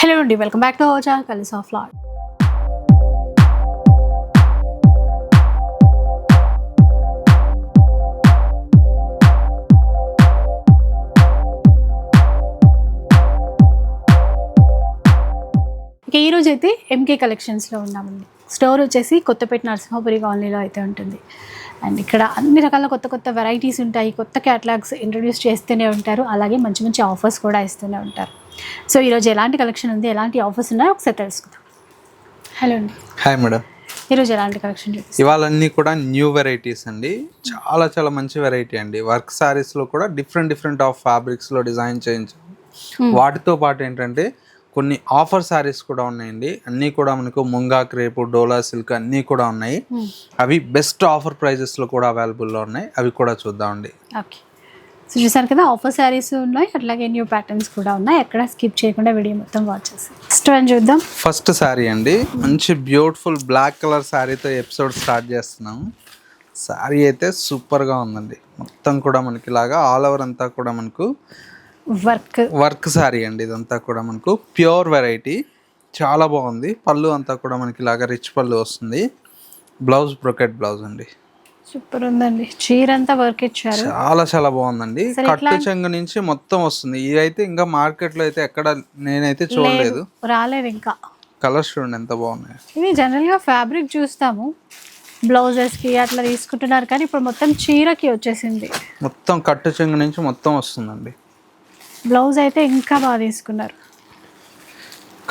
Hello అండి welcome back to ఓజా కలిస్ ఆఫ్ లాడ్ ఇక ఈరోజు అయితే ఎంకే కలెక్షన్స్లో ఉన్నామండి. స్టోర్ వచ్చేసి కొత్తపేట నరసింహపురి కాలనీలో అయితే ఉంటుంది. అండ్ ఇక్కడ అన్ని రకాల కొత్త కొత్త వెరైటీస్ ఉంటాయి. కొత్త క్యాటలాగ్స్ ఇంట్రడ్యూస్ చేస్తూనే ఉంటారు. అలాగే మంచి మంచి ఆఫర్స్ కూడా ఇస్తూనే ఉంటారు. సో ఈరోజు ఎలాంటి కలెక్షన్ ఉంది ఎలాంటి ఆఫర్స్ ఉన్నాయో ఒకసారి తెలుసుకుందాం. హలో అండి. Hi madam. ఈరోజు ఎలాంటి కలెక్షన్ ఇవాళ అన్నీ కూడా న్యూ వెరైటీస్ అండి. చాలా చాలా మంచి వెరైటీ అండి. వర్క్ సారీస్లో కూడా డిఫరెంట్ డిఫరెంట్ ఆఫ్ ఫ్యాబ్రిక్స్లో డిజైన్ చేయించాం వాటితో పాటు ఏంటంటే కొన్ని ఆఫర్ సారీస్ కూడా ఉన్నాయండి. అన్నీ కూడా మనకు ముంగా క్రేపు డోలా సిల్క్ అన్నీ కూడా ఉన్నాయి. అవి బెస్ట్ ఆఫర్ ప్రైజెస్లో కూడా అవైలబుల్లో ఉన్నాయి. అవి కూడా చూద్దామండి. ఓకే. సో చూసారు కదా ఆఫర్ శారీస్ ఉన్నాయి అట్లాగే న్యూ ప్యాటర్న్స్ కూడా ఉన్నాయి. ఎక్కడ స్కిప్ చేయకుండా వీడియో మొత్తం వాచ్ చేసి ఫస్ట్ వన్ చూద్దాం. ఫస్ట్ శారీ అండి. మంచి బ్యూటిఫుల్ బ్లాక్ కలర్ శారీతో ఎపిసోడ్ స్టార్ట్ చేస్తున్నాము శారీ అయితే సూపర్గా ఉందండి. మొత్తం కూడా మనకి ఇలాగా ఆల్ ఓవర్ అంతా కూడా మనకు వర్క్ వర్క్ శారీ అండి ఇదంతా కూడా మనకు. ప్యూర్ వెరైటీ చాలా బాగుంది. పళ్ళు అంతా కూడా మనకి ఇలాగా రిచ్ పళ్ళు వస్తుంది. బ్లౌజ్ బ్రొకెట్ బ్లౌజ్ అండి. సూపర్ ఉందండి. చీర అంతా వర్క్ ఇచ్చారు. చాలా చాలా బాగుందండి. కట్టు చెంగు నుంచి మొత్తం వస్తుంది. ఇది అయితే ఇంకా మార్కెట్లో అయితే ఎక్కడ నేనైతే చూడలేదు. రాలేదు ఇంకా. కలర్స్ చూడండి ఎంత బాగున్నాయి. ఇది జనరల్గా ఫ్యాబ్రిక్ చూస్తాము. బ్లౌజెస్కి అట్లా తీసుకుంటున్నారు కానీ ఇప్పుడు మొత్తం చీరకి వచ్చేసింది. మొత్తం కట్టు చెంగు నుంచి మొత్తం వస్తుందండి. బ్లౌజ్ అయితే ఇంకా బాగా తీసుకున్నారు.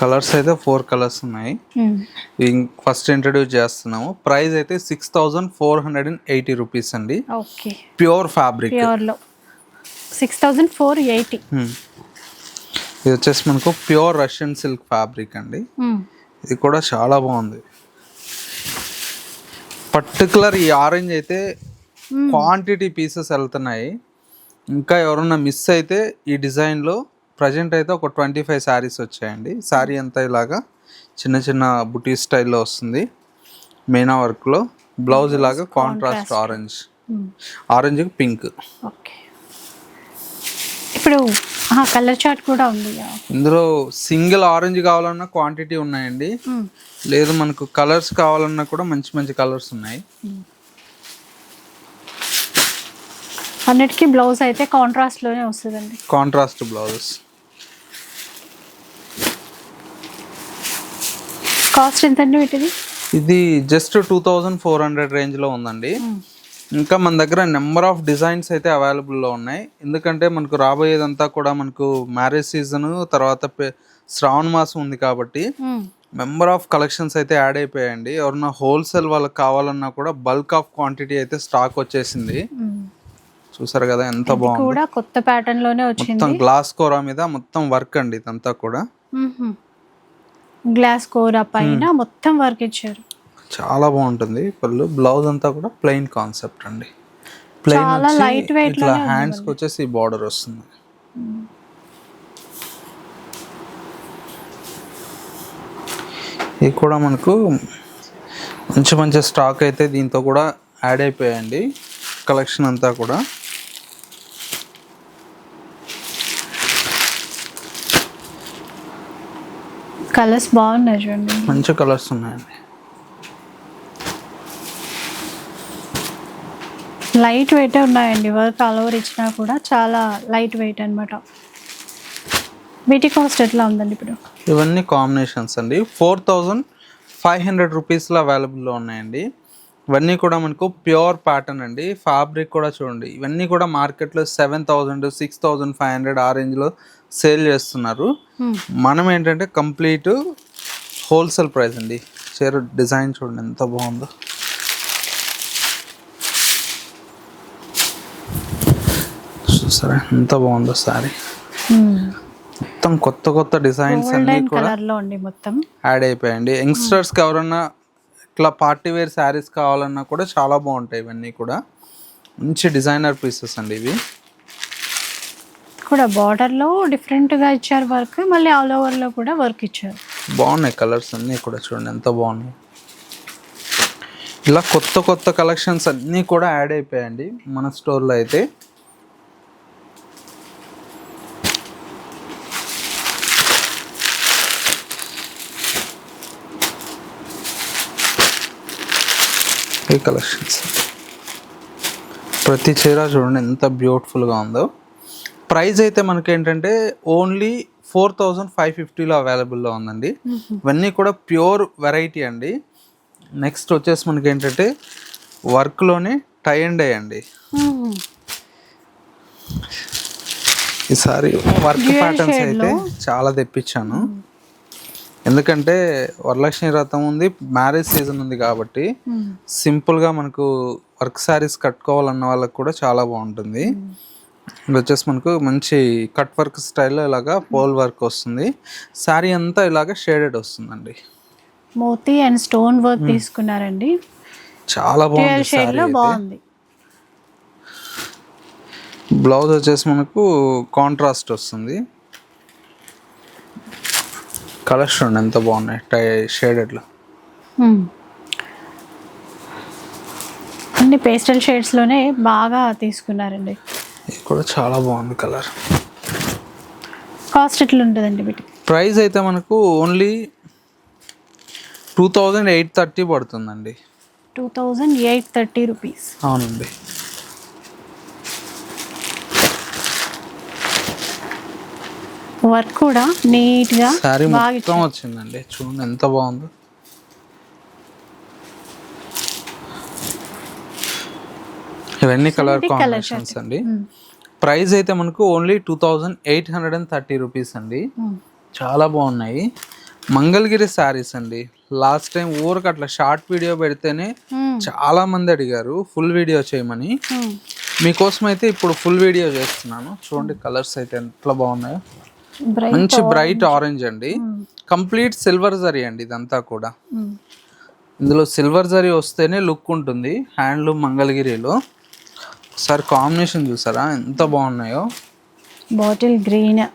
కలర్స్ అయితే ఫోర్ కలర్స్ ఉన్నాయి. ఫస్ట్ ఇంట్రడ్యూస్ చేస్తున్నాము. ప్రైస్ అయితే six thousand four hundred and eighty rupees అండి. Pure fabric. Six thousand four eighty. ఇది వచ్చేసి మనకు ప్యూర్ రష్యన్ సిల్క్ ఫ్యాబ్రిక్ అండి. ఇది కూడా చాలా బాగుంది. పర్టికులర్ ఈ ఆరెంజ్ అయితే క్వాంటిటీ పీసెస్ వెళ్తున్నాయి. ఇంకా ఎవరన్నా మిస్ అయితే ఈ డిజైన్లో ప్రజెంట్ అయితే ఒక ట్వంటీ ఫైవ్ శారీస్ వచ్చాయండి. శారీ అంతా ఇలాగా చిన్న చిన్న బుటీ స్టైల్లో వస్తుంది. మీనా వర్క్లో బ్లౌజ్ ఇలాగా contrast orange. Orange pink. Okay. ఇప్పుడు కలర్ చార్ట్ కూడా ఉంది. ఇందులో సింగిల్ ఆరెంజ్ కావాలన్నా క్వాంటిటీ ఉన్నాయండి. లేదు మనకు కలర్స్ కావాలన్నా కూడా మంచి మంచి కలర్స్ ఉన్నాయి. అన్నిటికీ బ్లౌజ్ అయితే కాంట్రాస్ట్లోనే వస్తుందండి. Contrast blouses. కాస్ట్ ఎంత అండి వీటిది? ఇది just two thousand four hundred రేంజ్లో ఉందండి. ఇంకా మన దగ్గర నెంబర్ ఆఫ్ డిజైన్స్ అయితే అవైలబుల్లో ఉన్నాయి. ఎందుకంటే మనకు రాబోయేదంతా కూడా మనకు మ్యారేజ్ సీజన్ తర్వాత శ్రావణ మాసం ఉంది కాబట్టి మెంబర్ ఆఫ్ కలెక్షన్స్ అయితే యాడ్ అయిపోయాయండి. ఎవరన్నా హోల్సేల్ వాళ్ళకి కావాలన్నా కూడా బల్క్ ఆఫ్ క్వాంటిటీ అయితే స్టాక్ వచ్చేసింది. చూసారు కదా ఎంత బాగుంది. కూడా కొత్త ప్యాటర్న్లోనే వచ్చింది. మొత్తం గ్లాస్ కోరా మీద మొత్తం వర్క్ అండి ఇదంతా కూడా. గ్లాస్ కోరా పైన మొత్తం వర్క్ ఇచ్చారు. చాలా బాగుంటుంది. పళ్ళు బ్లౌజ్ అంతా కూడా ప్లెయిన్ కాన్సెప్ట్ అండి. ప్లెయిన్ చాలా light weight ఇట్లా హ్యాండ్స్కి వచ్చేసి బార్డర్ వస్తుంది. ఇది కూడా మనకు మంచి మంచి స్టాక్ అయితే దీంతో కూడా యాడ్ అయిపోయాయండి. కలెక్షన్ అంతా కూడా. కలర్స్ బాగున్నాయి చూడండి. మంచి కలర్స్ ఉన్నాయండి లైట్ వెయిట్ ఉన్నాయండి. వర్క్ ఆల్ ఓవర్ ఇచ్చినా కూడా చాలా లైట్ వెయిట్ అన్నమాట. వీటి కాస్ట్ ఎట్లా ఉందండి ఇప్పుడు? ఇవన్నీ కాంబినేషన్స్ అండి. ఫోర్ థౌజండ్ ఫైవ్ హండ్రెడ్ రూపీస్లో అవైలబుల్లో ఉన్నాయండి. ఇవన్నీ కూడా మనకు ప్యూర్ ప్యాటర్న్ అండి. ఫ్యాబ్రిక్ కూడా చూడండి. ఇవన్నీ కూడా మార్కెట్లో seven thousand six thousand five hundred ఆ రేంజ్లో సేల్ చేస్తున్నారు. మనం ఏంటంటే కంప్లీట్ హోల్సేల్ ప్రైస్ అండి. చీర డిజైన్ చూడండి ఎంత బాగుందో. చూసారా ఎంత బాగుందో సారీ. మొత్తం కొత్త కొత్త డిజైన్స్ అన్ని కూడా యాడ్ అయిపోయాయండి. యంగ్స్టర్స్కి ఎవరన్నా ఇట్లా పార్టీ వేర్ శారీస్ కావాలన్నా కూడా చాలా బాగుంటాయి ఇవన్నీ కూడా. మంచి డిజైనర్ పీసెస్ అండి ఇవి. కూడా బార్డర్లో డిఫరెంట్గా ఇచ్చారు వర్క్ మళ్ళీ ఆల్ ఓవర్లో కూడా వర్క్ ఇచ్చారు. బాగున్నాయి కలర్స్ అన్నీ కూడా చూడండి ఎంత బాగున్నాయి. ఇలా కొత్త కొత్త కలెక్షన్స్ అన్నీ కూడా యాడ్ అయిపోయాయండి మన స్టోర్లో అయితే. ఈ కలెక్షన్స్. ప్రతి చీర చూడండి ఎంత బ్యూటిఫుల్గా ఉందో. ప్రైస్ అయితే మనకి ఏంటంటే ఓన్లీ ఫోర్ థౌజండ్ ఫైవ్ ఫిఫ్టీలో అవైలబుల్లో ఉందండి. ఇవన్నీ కూడా ప్యూర్ వెరైటీ అండి. నెక్స్ట్ వచ్చేసి మనకి ఏంటంటే వర్క్లోనే టై అండ్. డై అండి ఈసారి వర్క్ ప్యాటర్న్స్ అయితే. చాలా తెప్పించాను. ఎందుకంటే వరలక్ష్మి వ్రతం ఉంది మ్యారేజ్ సీజన్ ఉంది కాబట్టి సింపుల్గా మనకు వర్క్ శారీస్ కట్టుకోవాలన్న వాళ్ళకి కూడా చాలా బాగుంటుంది. ఇది వచ్చేసి మనకు మంచి కట్ వర్క్ స్టైల్లో ఇలాగా పోల్ వర్క్ వస్తుంది. శారీ అంతా ఇలాగా షేడెడ్ వస్తుందండి. మోతీ అండ్ స్టోన్ వర్క్ తీసుకున్నారండి. చాలా బాగుంది. బాగుంది. బ్లౌజ్ వచ్చేసి మనకు కాంట్రాస్ట్ వస్తుంది. కలర్స్ చూడండి ఎంత బాగున్నాయి. టై షేడెడ్లో. మ్మ్. అన్ని పేస్టల్ షేడ్స్లోనే బాగా తీసుకున్నారండి. ఇది కూడా చాలా బాగుంది కలర్. కాస్ట్ ఎట్లా ఉంటుందండి వీటికి? ప్రైస్ అయితే మనకు only two thousand eight thirty పడుతుందండి. Two thousand eight thirty rupees. అవునండి. వర్క్ కూడా నీట్గా శారీ బాగా మొత్తం వచ్చిందండి. చూడండి ఎంత బాగుందో. ఇవన్నీ కలర్ కాంబినేషన్స్ అండి. ప్రైస్ అయితే మనకు only two thousand eight hundred and thirty rupees అండి. చాలా బాగున్నాయి. మంగళగిరి శారీస్ అండి. లాస్ట్ టైం ఊరికి అట్లా షార్ట్ వీడియో పెడితేనే. చాలా మంది అడిగారు ఫుల్ వీడియో చేయమని. మీకోసం అయితే ఇప్పుడు ఫుల్ వీడియో చేస్తున్నాను. చూడండి కలర్స్ అయితే ఎంత బాగున్నాయి. మంచి బ్రైట్ ఆరెంజ్ అండి. కంప్లీట్ సిల్వర్ జరీ అండి ఇదంతా కూడా. ఇందులో సిల్వర్ జరీ వస్తేనే లుక్ ఉంటుంది. హ్యాండ్లూమ్ మంగళగిరిలో. ఒకసారి కాంబినేషన్ చూసారా? ఎంత బాగున్నాయో. Bottle green.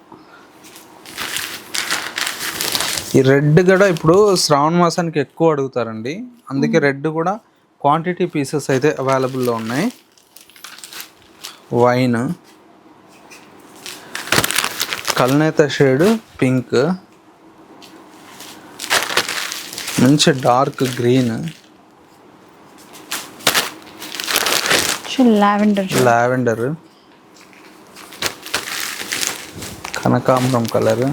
ఈ రెడ్ కూడా ఇప్పుడు శ్రావణ మాసానికి ఎక్కువ అడుగుతారండి. అందుకే రెడ్ కూడా క్వాంటిటీ పీసెస్ అయితే అవైలబుల్లో ఉన్నాయి. వైన్ కల్నేత షేడ్ పింక్. మంచి డార్క్ గ్రీన్. Lavender lavender. కనకాంబరం colour.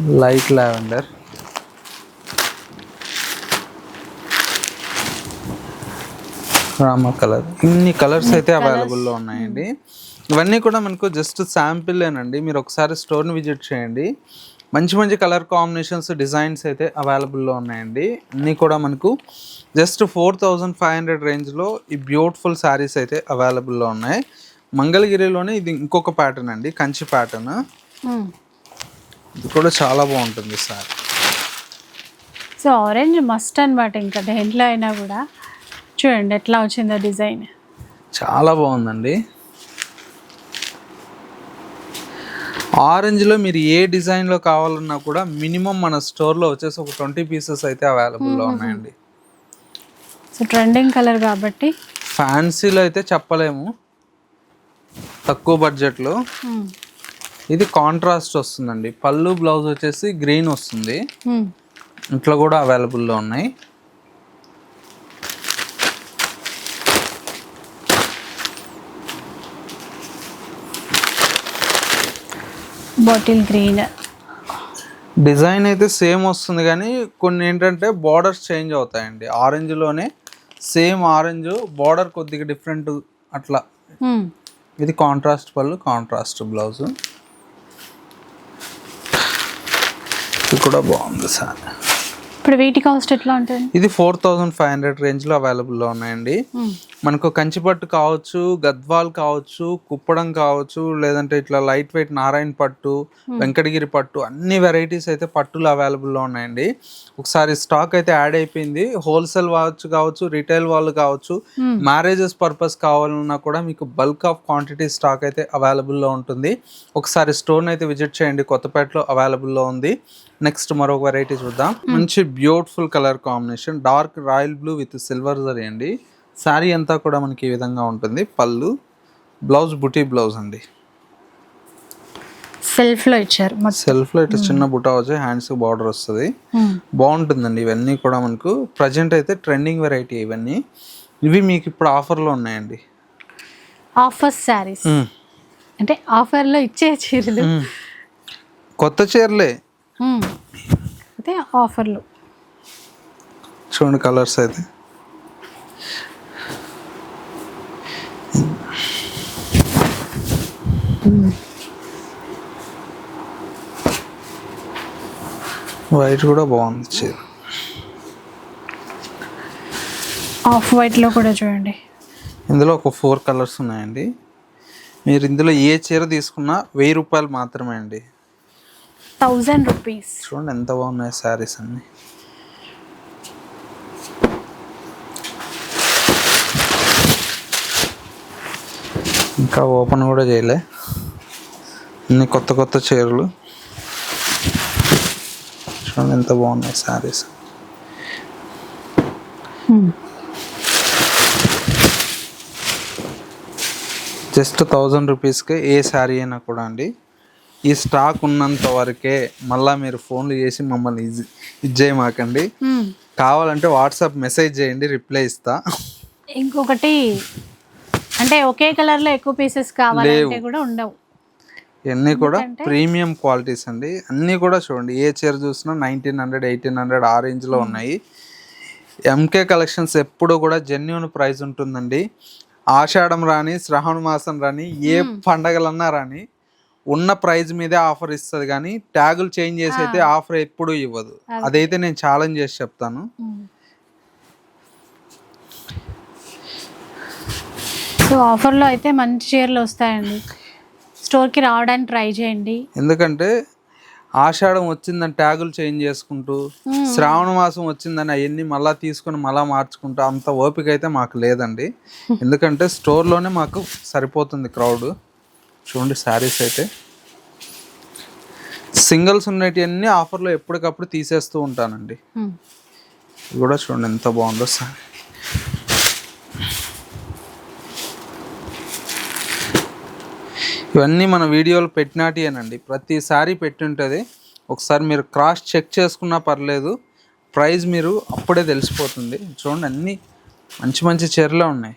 Light lavender. Rama colour. ఇన్ని కలర్స్ అయితే అవైలబుల్లో ఉన్నాయండి. ఇవన్నీ కూడా మనకు జస్ట్ శాంపిల్లేనండి మీరు ఒకసారి స్టోర్ని విజిట్ చేయండి. మంచి మంచి కలర్ కాంబినేషన్స్ డిజైన్స్ అయితే అవైలబుల్లో ఉన్నాయండి. అన్నీ కూడా మనకు just four thousand five hundred రేంజ్లో ఈ బ్యూటిఫుల్ శారీస్ అయితే అవైలబుల్లో ఉన్నాయి. మంగళగిరిలోనే ఇది ఇంకొక ప్యాటర్న్ అండి. కంచి ప్యాటర్న్ ఇది కూడా చాలా బాగుంటుంది సార్. సో ఆరెంజ్ మస్ట్ అన్నమాట ఇంకా దేంట్లో అయినా కూడా. చూడండి ఎట్లా వచ్చిందో డిజైన్. చాలా బాగుందండి. ఆరెంజ్లో మీరు ఏ డిజైన్లో కావాలన్నా కూడా మినిమం మన స్టోర్లో వచ్చేసి ఒక ట్వంటీ పీసెస్ అయితే అవైలబుల్లో ఉన్నాయండి. సో ట్రెండింగ్ కలర్ కాబట్టి. ఫ్యాన్సీలో అయితే చెప్పలేము. తక్కువ బడ్జెట్లో. ఇది కాంట్రాస్ట్ వస్తుందండి. పళ్ళు బ్లౌజ్ వచ్చేసి గ్రీన్ వస్తుంది. ఇట్లా కూడా అవైలబుల్లో ఉన్నాయి. Bottle green. డిజైన్ అయితే సేమ్ వస్తుంది కానీ కొన్ని ఏంటంటే బార్డర్స్ చేంజ్ అవుతాయండి. ఆరెంజ్లోనే సేమ్ ఆరెంజ్ బార్డర్ కొద్దిగా డిఫరెంట్ అట్లా. ఇది కాంట్రాస్ట్ పళ్ళు కాంట్రాస్ట్ బ్లౌజ్ ఇది కూడా బాగుంది సార్. ఇప్పుడు వీటి కాస్ట్ ఎట్లా ఉంటుంది? ఇది ఫోర్ థౌజండ్ ఫైవ్ హండ్రెడ్ రేంజ్లో అవైలబుల్లో ఉన్నాయండి. మనకు కంచిపట్టు కావచ్చు గద్వాల్ కావచ్చు కుప్పడం కావచ్చు లేదంటే ఇట్లా లైట్ వెయిట్ నారాయణ పట్టు వెంకటగిరి పట్టు అన్ని వెరైటీస్ అయితే పట్టులు అవైలబుల్లో ఉన్నాయండి. ఒకసారి స్టాక్ అయితే యాడ్ అయిపోయింది. హోల్సేల్ వాచ్ కావచ్చు రిటైల్ వాళ్ళు కావచ్చు. మ్యారేజెస్ పర్పస్ కావాలన్నా కూడా మీకు బల్క్ ఆఫ్ క్వాంటిటీ స్టాక్ అయితే అవైలబుల్లో ఉంటుంది. ఒకసారి స్టోర్ని అయితే విజిట్ చేయండి. కొత్తపేటలో అవైలబుల్లో ఉంది. నెక్స్ట్ మరొక వెరైటీ చూద్దాం. మంచి beautiful colour combination dark royal blue with silver zari అండి. శారీ అంతా కూడా మనకి ఈ విధంగా ఉంటుంది. పళ్ళు బ్లౌజ్ బుటీ బ్లౌజ్ అండి. సెల్ఫ్లో ఇచ్చారు. మొత్తం. సెల్ఫ్లో ఇట్లా చిన్న బుటా వచ్చి హ్యాండ్స్ బార్డర్ వస్తుంది. బాగుంటుందండి ఇవన్నీ కూడా మనకు. ప్రజెంట్ అయితే ట్రెండింగ్ వెరైటీ ఇవన్నీ. ఇవి మీకు ఇప్పుడు ఆఫర్లో ఉన్నాయండి. Offer sarees. అంటే ఆఫర్లో ఇచ్చే చీరలు. కొత్త చీరలే. అయితే ఆఫర్లు. చూడండి కలర్స్ అయితే. వైట్ కూడా బాగుంది చీర. ఆఫ్ వైట్లో కూడా చూడండి. ఇందులో ఒక ఫోర్ కలర్స్ ఉన్నాయండి. మీరు ఇందులో ఏ చీర తీసుకున్నా వెయ్యి రూపాయలు మాత్రమే అండి. థౌజండ్ రూపీస్ చూడండి ఎంత బాగున్నాయి శారీస్ అన్ని. ఇంకా ఓపెన్ కూడా చేయలే. అన్ని కొత్త కొత్త చీరలు. చూడండి ఎంత బాగున్నాయి శారీస్. జస్ట్ థౌజండ్ రూపీస్కే ఏ శారీ అయినా కూడా అండి. ఈ స్టాక్ ఉన్నంత వరకే మళ్ళీ మీరు ఫోన్లు చేసి మమ్మల్ని ఇది ఇచ్చేయమాకండి కావాలంటే వాట్సాప్ మెసేజ్ చేయండి రిప్లై ఇస్తా. ఇంకొకటి అంటే ఒకే కలర్లో ఎక్కువ పీసెస్ కావాలంటే కూడా ఉండవు. ఇవన్నీ కూడా ప్రీమియం క్వాలిటీస్ అండి. అన్నీ కూడా చూడండి ఏ చీర చూసినా నైన్టీన్ హండ్రెడ్ ఎయిటీన్ హండ్రెడ్ ఆ రేంజ్లో ఉన్నాయి. ఎంకే కలెక్షన్స్ ఎప్పుడు కూడా జెన్యున్ ప్రైస్ ఉంటుందండి. ఆషాఢం రాని శ్రావణ మాసం రాని ఏ పండగలన్నా రాని ఉన్న ప్రైస్ మీదే ఆఫర్ ఇస్తుంది కానీ ట్యాగులు చేంజ్ చేసి అయితే ఆఫర్ ఎప్పుడు ఇవ్వదు. అదైతే నేను ఛాలెంజ్ చేసి చెప్తాను. సో ఆఫర్లో అయితే మంచి చీరలు వస్తాయండి. స్టోర్కి రావడానికి ట్రై చేయండి. ఎందుకంటే ఆషాఢం వచ్చిందని ట్యాగులు చేంజ్ చేసుకుంటూ శ్రావణ మాసం వచ్చిందని అవన్నీ మళ్ళా తీసుకొని మళ్ళా మార్చుకుంటూ అంత ఓపిక అయితే మాకు లేదండి. ఎందుకంటే స్టోర్లోనే మాకు సరిపోతుంది క్రౌడ్. చూడండి శారీస్ అయితే. సింగిల్స్ ఉన్నటివన్నీ ఆఫర్లో ఎప్పటికప్పుడు తీసేస్తూ ఉంటానండి. ఇది కూడా చూడండి ఎంత బాగుందో సారీ ఇవన్నీ మన వీడియోలు పెట్టినాటియేనండి ప్రతిసారి పెట్టి ఉంటుంది ఒకసారి మీరు క్రాస్ చెక్ చేసుకున్నా పర్లేదు. ప్రైస్ మీరు అప్పుడే తెలిసిపోతుంది. చూడండి అన్నీ మంచి మంచి చీరలే ఉన్నాయి.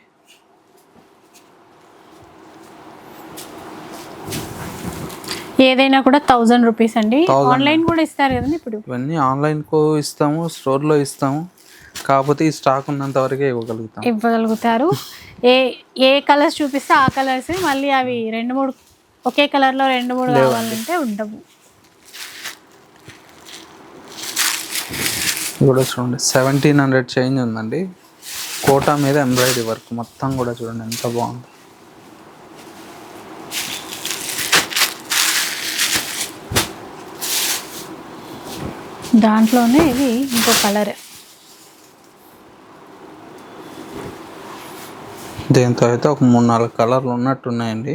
ఏదైనా కూడా థౌజండ్ రూపీస్ అండి. 1000 ఆన్లైన్ కూడా ఇస్తారు కదండి ఇప్పుడు? ఇవన్నీ ఆన్లైన్కో ఇస్తాము స్టోర్లో ఇస్తాము. కాకపోతే ఈ స్టాక్ ఉన్నంత వరకే ఇవ్వగలుగుతాం. ఇవ్వగలుగుతారు. ఏ ఏ కలర్స్ చూపిస్తే ఆ కలర్స్ మళ్ళీ అవి రెండు మూడు ఒకే కలర్లో రెండు మూడు కావాలంటే ఉండవు. కూడా చూడండి సెవెంటీన్ హండ్రెడ్ చేంజ్ ఉందండి. కోటా మీద ఎంబ్రాయిడరీ వర్క్ మొత్తం కూడా చూడండి ఎంత బాగుంది. దాంట్లోనే ఇది ఇంకో కలర్. దీంతో అయితే ఒక మూడు నాలుగు కలర్లు ఉన్నట్టు ఉన్నాయండి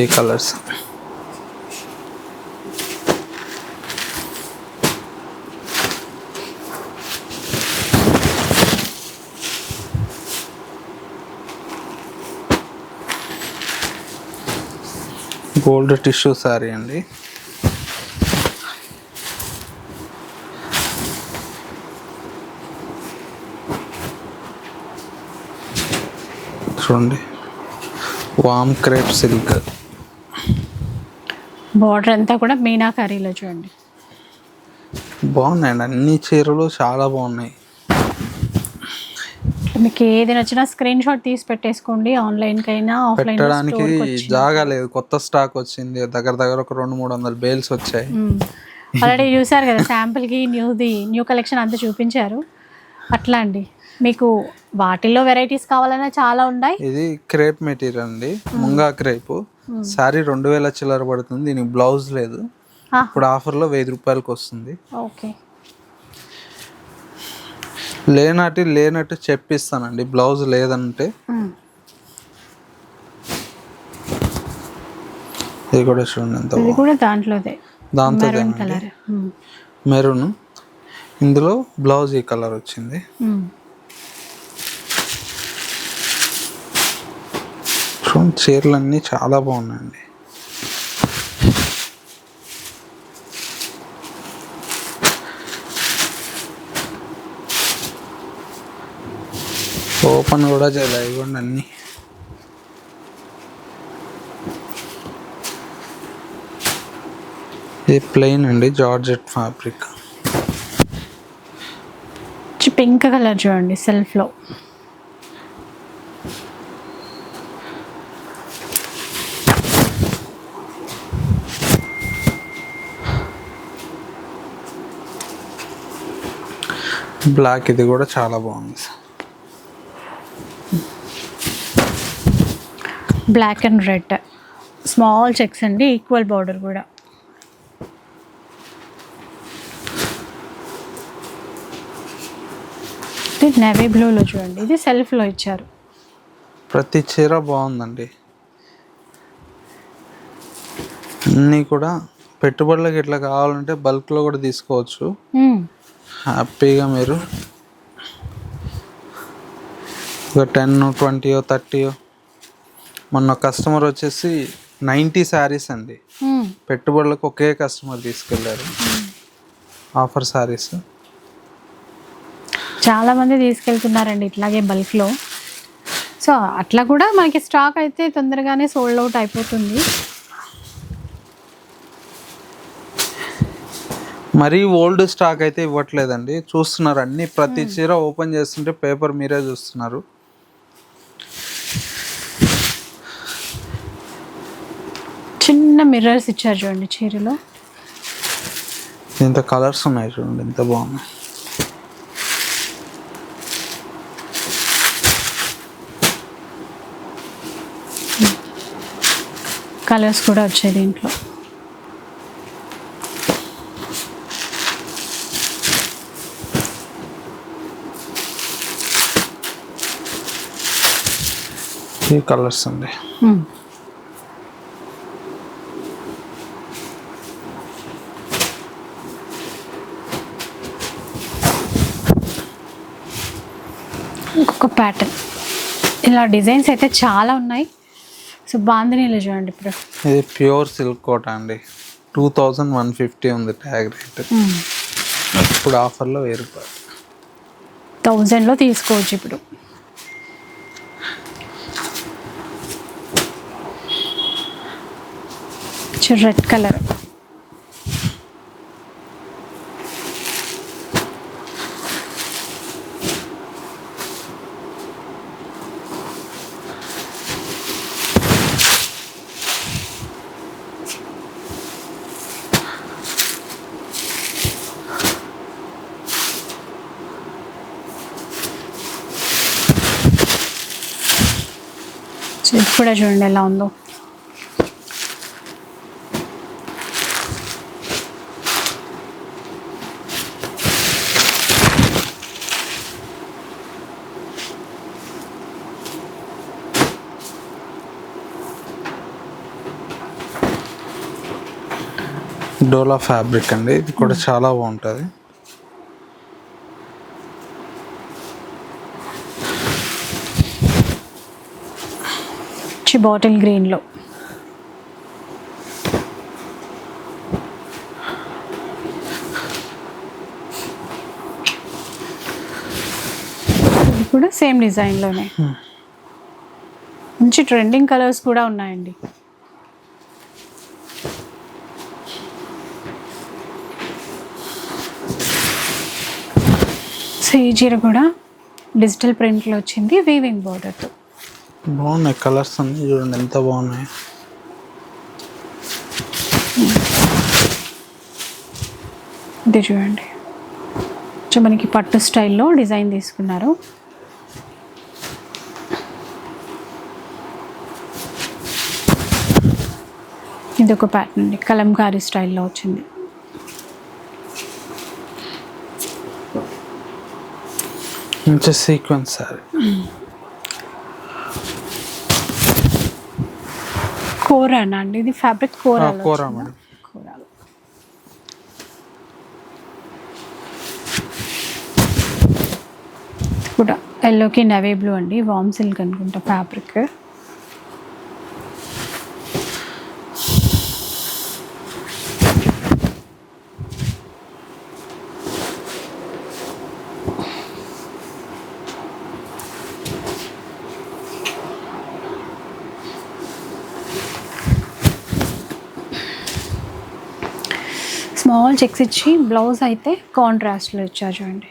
ఈ కలర్స్. గోల్డ్ టిష్యూ శారీ అండి. చూడండి. వామ్ క్రేప్ సిల్క్ బార్డర్ అంతా కూడా మీనాకరీలో చూడండి. బాగున్నాయండి. అన్ని చీరలు చాలా బాగున్నాయి. మీకు ఏది నచ్చినా స్క్రీన్ షాట్ తీసి పెట్టేసుకోండి. ఆన్లైన్కి అయినా ఆఫ్లైన్ పెట్టడానికి జాగా లేదు. కొత్త స్టాక్ వచ్చింది. దగ్గర దగ్గర ఒక రెండు మూడు వందల బేల్స్ వచ్చాయి. ఆల్రెడీ చూసారు కదా శాంపుల్కి న్యూది న్యూ కలెక్షన్ అంతా చూపించారు. అట్లా అండి. మీకు వాటిల్లో వెరైటీస్ కావాలన్నా చాలా ఉన్నాయి. ఇది క్రేప్ మెటీరియల్ అండి. ముంగా క్రేప్. శారీ రెండు వేల చిల్లర పడుతుంది. దీనికి బ్లౌజ్ లేదు. ఇప్పుడు ఆఫర్లో వెయ్యి రూపాయలకి వస్తుంది. ఓకే. లేనట్టు లేనట్టు చెప్పిస్తానండి. బ్లౌజ్ లేదంటే. ఇది కూడా చూడండి ఎంత ఇది కూడా దాంట్లోదే. దాంతో మెరూన్ ఇందులో బ్లౌజ్ ఈ కలర్ వచ్చింది. చూడండి చీరలు అన్నీ చాలా బాగున్నాయండి. ఓపెన్ కూడా చేయలేదు ఇవ్వండి అన్నీ. ఇది ప్లెయిన్ అండి జార్జెట్ ఫ్యాబ్రిక్. పింక్ కలర్ చూడండి సెల్ఫ్లో. బ్లాక్ ఇది కూడా చాలా బాగుంది black and red small checks అండి ఈక్వల్ బార్డర్ కూడా. నెవీ బ్లూలో చూడండి ఇది సెల్ఫ్లో ఇచ్చారు. ప్రతి చీర బాగుందండి. అన్నీ కూడా పెట్టుబడులకు ఇట్లా కావాలంటే బల్క్లో కూడా తీసుకోవచ్చు. మ్మ్. హ్యాపీగా మీరు? ఒక టెన్ ట్వంటీయో థర్టీయో. మొన్న కస్టమర్ వచ్చేసి నైంటీ శారీస్ అండి. పెట్టుబడులకు ఒకే కస్టమర్ తీసుకెళ్ళారు. ఆఫర్ శారీస్. చాలా మంది తీసుకెళ్తున్నారండి ఇట్లాగే బల్క్లో. సో అట్లా కూడా మనకి స్టాక్ అయితే తొందరగానే సోల్డ్ అవుట్ అయిపోతుంది. మరీ ఓల్డ్ స్టాక్ అయితే ఇవ్వట్లేదండి. చూస్తున్నారు అన్ని. ప్రతి చీర ఓపెన్ చేస్తుంటే పేపర్ మీరే చూస్తున్నారు. చిన్న మిర్రర్స్ ఇచ్చారు చూడండి చీరలో. ఇంత కలర్స్ ఉన్నాయి చూడండి ఎంత బాగున్నాయి. కలర్స్ కూడా వచ్చాయి దీంట్లో. ఈ కలర్స్ అండి. ఇంకొక ప్యాటర్న్ ఇలా డిజైన్స్ అయితే చాలా ఉన్నాయి. సో బాందినీలో చూడండి ఇప్పుడు. ఇది ప్యూర్ సిల్క్ కోట అండి. టూ థౌజండ్ వన్ ఫిఫ్టీ ఉంది ట్యాగ్ రేట్. ఇప్పుడు ఆఫర్లో రూపాయలు థౌజండ్లో తీసుకోవచ్చు ఇప్పుడు. Red colour. సో ఇది కూడా చూడండి ఎలా ఉందో. డోలా ఫ్యాబ్రిక్ అండి. ఇది కూడా చాలా బాగుంటుంది. బాటిల్ గ్రీన్లో. కూడా సేమ్ డిజైన్లోనే. మంచి ట్రెండింగ్ కలర్స్ కూడా ఉన్నాయండి. సో ఈ చీర కూడా డిజిటల్ ప్రింట్లో వచ్చింది వీవింగ్ బార్డర్తో బాగున్నాయి కలర్స్ అన్నీ చూడండి ఎంత బాగున్నాయి. ఇది చూడండి. సో మనకి పట్టు స్టైల్లో డిజైన్ తీసుకున్నారు. ఇది ఒక ప్యాటర్న్ అండి కలంకారీ స్టైల్లో వచ్చింది. మంచి సీక్వెన్స్ సారీ కోరానా అండి ఇది ఫ్యాబ్రిక్ కోరా కూర మేడం కూరాలు కూడా ఎల్లోకి నవీ బ్లూ అండి వామ్ సిల్క్ అనుకుంటా ఫ్యాబ్రిక్ స్మాల్ చెక్స్ ఇచ్చి బ్లౌజ్ అయితే కాంట్రాస్ట్లో ఇచ్చారు చూడండి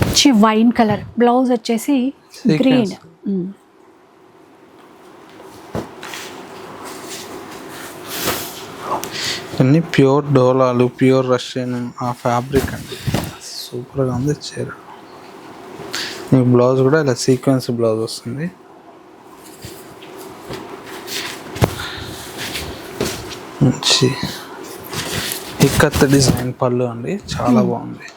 వచ్చి వైన్ కలర్ బ్లౌజ్ వచ్చేసి. గ్రీన్ అన్ని ప్యూర్ డోలాలు ప్యూర్ రష్యన్ ఆ ఫ్యాబ్రిక్ అండి. సూపర్గా ఉంది చీర. ఈ బ్లౌజ్ కూడా ఇలా సీక్వెన్స్ బ్లౌజ్ వస్తుంది. మంచి ఇక్కత్ డిజైన్ పళ్ళు అండి. చాలా బాగుంది.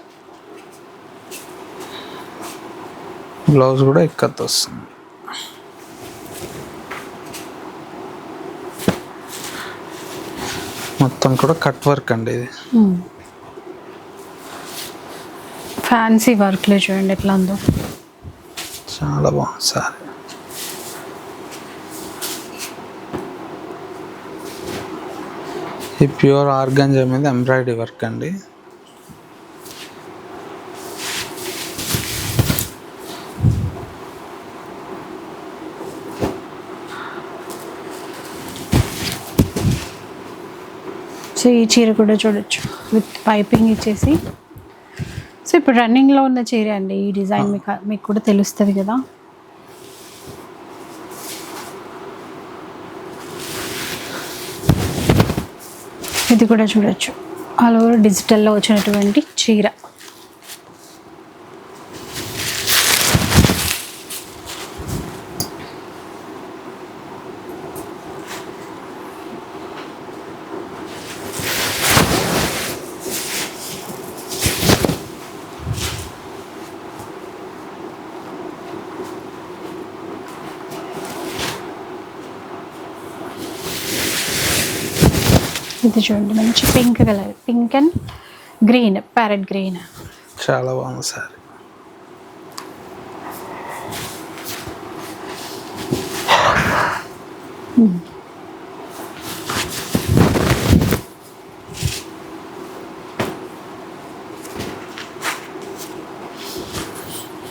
బ్లౌజ్ కూడా ఇక్కత్ వస్తుంది. మొత్తం కూడా కట్ వర్క్ అండి ఇది. ఫ్యాన్సీ వర్క్లో చూడండి ఎట్లా ఉందో. చాలా బాగుంది సారీ. ఈ ప్యూర్ ఆర్గంజా మీద ఎంబ్రాయిడరీ వర్క్ అండి. సో ఈ చీర కూడా చూడొచ్చు. విత్ పైపింగ్ ఇచ్చేసి. సో ఇప్పుడు రన్నింగ్లో ఉన్న చీర అండి. ఈ డిజైన్ మీకు మీకు కూడా తెలుస్తుంది కదా. ఇది కూడా చూడొచ్చు. ఆల్ ఓవర్ డిజిటల్లో వచ్చినటువంటి చీర ఇది చూడండి మంచి pink colour pink and green parrot green చాలా బాగుంది సార్.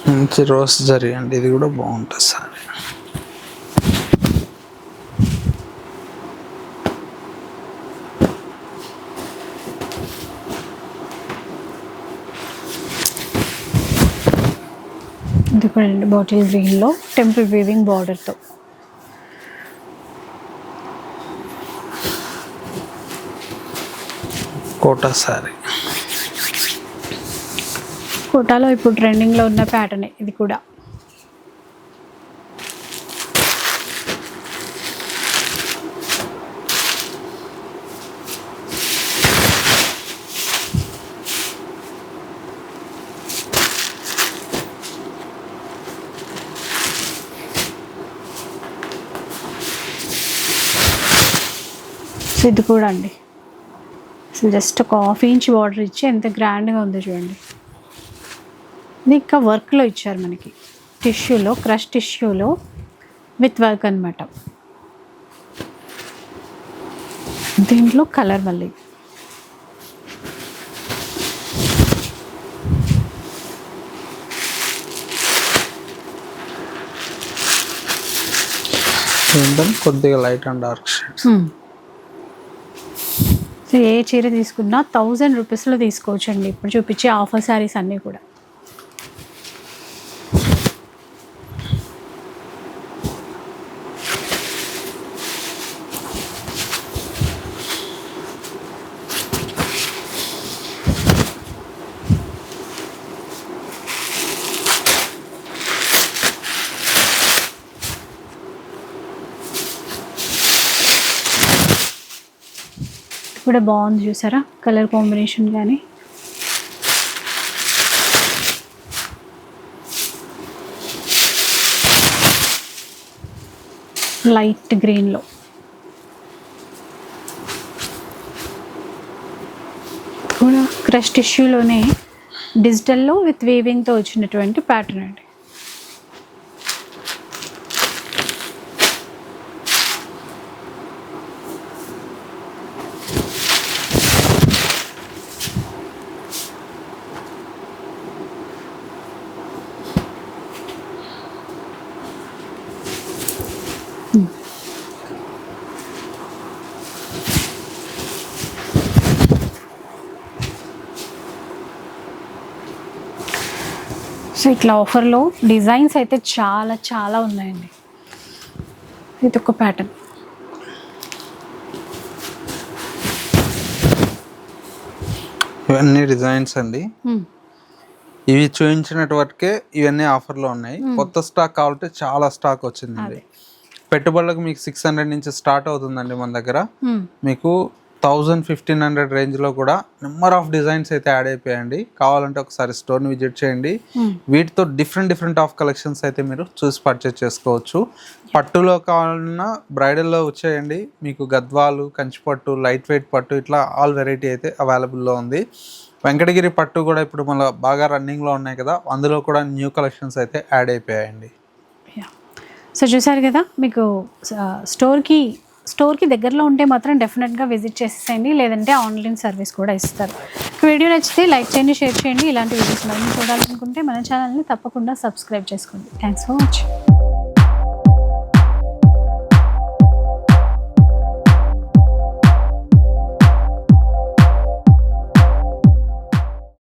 మంచి రోస్ జరీ అండి ఇది కూడా బాగుంటుంది సార్. అండి బాటిల్ గ్రీన్లో టెంపుల్ వీవింగ్ బార్డర్తో. కోటా సారీ. కోటాలో ఇప్పుడు ట్రెండింగ్లో ఉన్న ప్యాటర్న్ ఇది కూడా. ఇది కూడా అండి. అసలు జస్ట్ ఒక హాఫ్ ఇంచ్ బార్డర్ ఇచ్చి ఎంత గ్రాండ్గా ఉందో చూడండి. ఇది ఇంకా వర్క్లో ఇచ్చారు మనకి. టిష్యూలో క్రష్ టిష్యూలో విత్ వర్క్ అనమాట దీంట్లో కలర్ మళ్ళీ. కొద్దిగా లైట్ అండ్ డార్క్ షేడ్స్. ఏ చీర తీసుకున్నా థౌజండ్ రూపీస్లో తీసుకోవచ్చండి. ఇప్పుడు చూపించే ఆఫర్ శారీస్ అన్నీ కూడా కూడా బాగుంది చూసారా? కలర్ కాంబినేషన్ కానీ లైట్ గ్రీన్లో కూడా క్రష్ టిష్యూలోనే డిజిటల్లో విత్ వీవింగ్తో వచ్చినటువంటి ప్యాటర్న్ అండి. సో ఇట్లా ఆఫర్లో డిజైన్స్ అయితే చాలా చాలా ఉన్నాయండి. ఇది ఒక ప్యాటర్న్. ఇవన్నీ డిజైన్స్ అండి. ఇవి చూపించినట్టు వరకే ఇవన్నీ ఆఫర్లో ఉన్నాయి. కొత్త స్టాక్ కావాలంటే చాలా స్టాక్ వచ్చిందండి. పెట్టుబడులకు మీకు సిక్స్ హండ్రెడ్ నుంచి స్టార్ట్ అవుతుందండి మన దగ్గర. మీకు థౌజండ్ ఫిఫ్టీన్ హండ్రెడ్ రేంజ్లో కూడా నెంబర్ ఆఫ్ డిజైన్స్ అయితే యాడ్ అయిపోయాయండి. కావాలంటే ఒకసారి స్టోర్ని విజిట్ చేయండి. వీటితో డిఫరెంట్ డిఫరెంట్ ఆఫ్ కలెక్షన్స్ అయితే మీరు చూసి పర్చేస్ చేసుకోవచ్చు. పట్టులో కావాలన్నా బ్రైడల్లో వచ్చేయండి. మీకు గద్వాలు కంచిపట్టు లైట్ వెయిట్ పట్టు ఇట్లా ఆల్ వెరైటీ అయితే అవైలబుల్లో ఉంది. వెంకటగిరి పట్టు కూడా ఇప్పుడు మన బాగా రన్నింగ్లో ఉన్నాయి కదా అందులో కూడా న్యూ కలెక్షన్స్ అయితే యాడ్ అయిపోయాయండి. సో చూసారు కదా మీకు స్టోర్కి స్టోర్కి దగ్గరలో ఉంటే మాత్రం డెఫినెట్గా విజిట్ చేసేసేయండి. లేదంటే ఆన్లైన్ సర్వీస్ కూడా ఇస్తారు. వీడియో నచ్చితే లైక్ చేయండి షేర్ చేయండి. ఇలాంటి వీడియోస్ మరిన్ని చూడాలనుకుంటే మన ఛానల్ని తప్పకుండా సబ్స్క్రైబ్ చేసుకోండి. Thanks for watching.